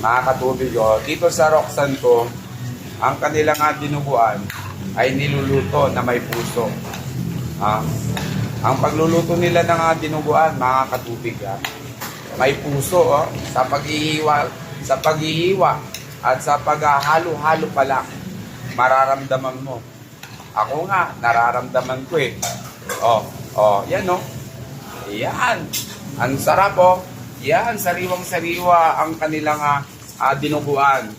mga katubig, oh, dito sa Roxanne ko, ang kanilang nga dinuguan ay niluluto na may puso. Ah, ang pagluluto nila ng ah, dinuguan, mga katubig, ah, may puso oh, sa paghihiwa, sa paghihiwa at sa paghahalo-halo pa lang, mararamdaman mo. Ako nga, nararamdaman ko eh. Oh, oh, yan oh. Yan. Ang sarap oh. Yan, sariwang-sariwa ang kanilang ah, dinuguan.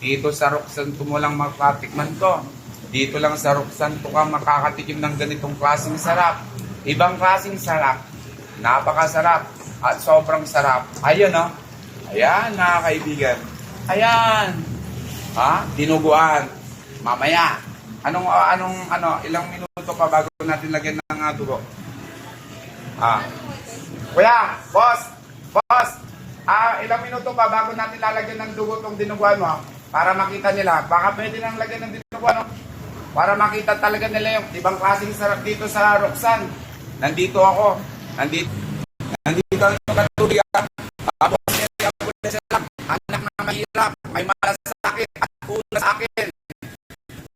Dito sa Roxanne to mo lang makatikman to. Dito lang sa Roxanne to ka makakatikim ng ganitong klaseng sarap. Ibang klaseng sarap. Napakasarap. At sobrang sarap. Ayun oh. Ayan, mga kaibigan. Ayan. Ha? Dinuguan. Mamaya. Anong, ah, anong, ano, ilang minuto pa bago natin lagyan ng ah, dugo? Ah. Kuya, boss, boss, ah, ilang minuto pa bago natin lalagyan ng dugo tong dinuguan mo? Para makita nila. Baka pwede nang lagyan ng dinuguan, no? Para makita talaga nila yung ibang klaseng sarap dito sa Roxanne. Nandito ako. Nandito. Nandito ang katubig. Ah, boss, kaya ako na sila. Anak na mahirap. May malasakit at ulo sa akin.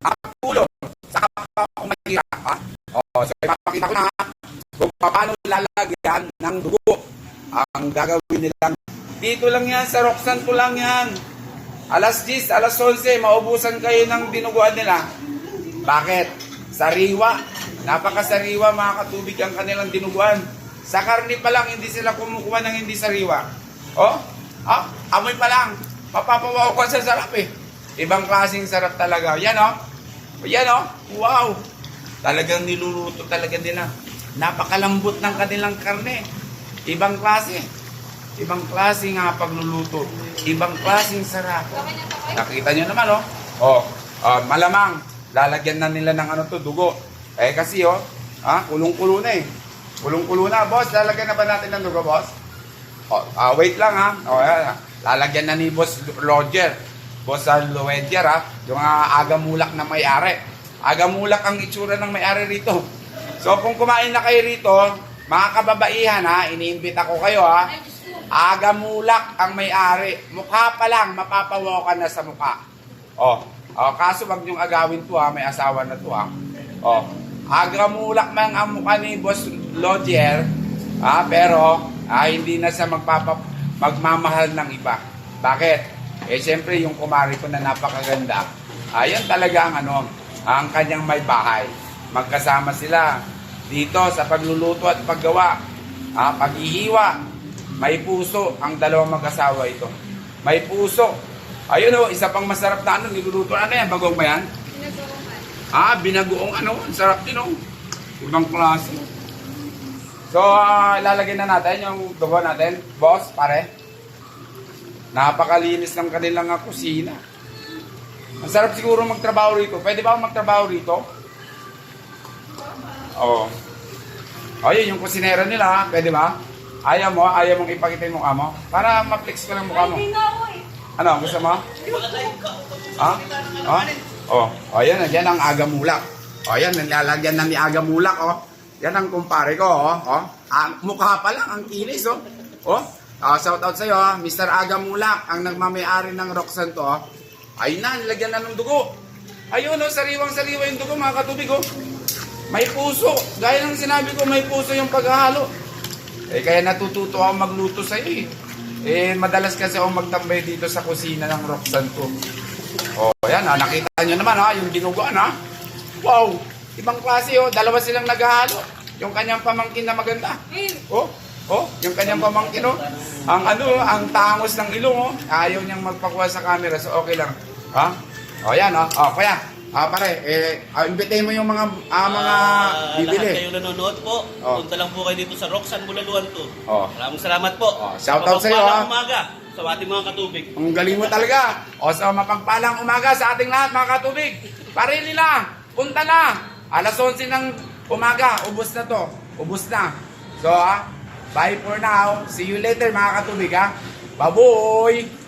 At ulo. Sa kapwa ko mahirap. Ha? Oh, so ipapakita ko na ha paano lalagyan ng dugo. Ang gagawin nilang dito lang yan, sa Roxanne ko lang yan. Alas 10, alas 11, maubusan kayo ng dinuguan nila. Bakit? Sariwa. Napakasariwa mga katubig ang kanilang dinuguan. Sa karni pa lang, hindi sila kumukuha ng hindi sariwa. Oh, ah, amoy pa lang. Mapapawaw ko sa sarap eh. Ibang klaseng sarap talaga. Yan oh. Yan oh. Wow. Talagang niluluto talaga nila. Napakalambot ng kanilang karne. Ibang klase. Ibang klase nga pagluluto. Ibang klaseng sarap. Nakita nyo naman, oh. Oh, ah, malamang, lalagyan na nila ng ano to, dugo. Eh kasi, oh, ah, kulong-kulo na eh. Kulong-kulo na. Boss, lalagyan na ba natin ng dugo, boss? Oh, ah, wait lang, ha. Oh, ayan, ah. lalagyan na ni Boss Roger. Boss uh, Luedier, ha. Yung ah, agamulak na may-ari. Agamulak ang itsura ng may-ari rito. So, kung kumain na kayo rito, mga kababaihan, ha, iniimbita ko kayo, ha. Aga mulak ang may-ari. Mukha pa lang, mapapawaw ka na sa mukha. Oh, oh kaso wag niyong agawin to ha, may asawa na to ha. Oh, aga mulak man ang mukha ni Boss Lodier, ah, pero ah, hindi na siya magpapa, magmamahal ng iba. Bakit? Eh, siyempre, yung kumari ko na napakaganda, ayan talaga ang ano, ang kanyang may bahay. Magkasama sila dito sa pagluluto at paggawa, ah, paghihiwa, may puso ang dalawang mag-asawa ito. May puso. Ayun o, isa pang masarap na ano, niluluto. Ano yan? Bagong ba yan? Ah, binagoong ano. Ang sarap din o. Ibang klase. So, ah, ilalagay na natin yung dugo natin. Boss, pare. Napakalinis ng kanilang kusina. Ang sarap siguro magtrabaho rito. Pwede ba akong magtrabaho rito? Oo. Oh. Ayun, yung kusinera nila, pwede ba? Ayaw mo, ayaw mong ipakita yung mukha mo? Para ma-flex ko lang mukha mo. Hindi ako eh. Ano, gusto mo? Ha? Ha? Oh, oh, yan, yan ang agamulak. Oh, yan, nilalagyan na ni agamulak, oh. Yan ang kumpare ko, oh. oh. Ah, mukha pa lang, ang kinis, oh. Oh, ah, shout out sa'yo, ah. Mr. Agamulak, ang nagmamayari ng Roxanne to, oh. Ayun na, nilagyan na ng dugo. Ayun, oh, sariwang-sariwa yung dugo, mga katubig, oh. May puso. Gaya ng sinabi ko, may puso yung paghahalo. Eh, kaya natututo ako magluto sa iyo eh. Eh, madalas kasi ako magtambay dito sa kusina ng Roxanne ko. Oh, yan ha. Nakita nyo naman ha, yung dinuguan ha. Wow! Ibang klase oh. Dalawa silang naghahalo. Yung kanyang pamangkin na maganda. Oh, oh, yung kanyang pamangkin oh. Ang ano, ang tangos ng ilong oh. Ayaw niyang magpakuha sa camera, so okay lang. Ha? Oh, yan oh. Oh, kaya. Ah, pare, eh, ah, imbitahin mo yung mga, ah, mga Ah, bibili. Lahat kayo nanonood po. Oh. Punta lang po kayo dito sa Roxanne Bulaluan to. Oh. Maraming salamat po. Oh, shout out sa'yo, Mapagpalang ah. umaga sa ating mga katubig. Ang galing mo talaga. O sa mapagpalang umaga sa ating lahat mga katubig. Parili na. Punta na. Alas 11 ng umaga. Ubus na to. Ubus na. So ah, bye for now. See you later mga katubig ha. Baboy!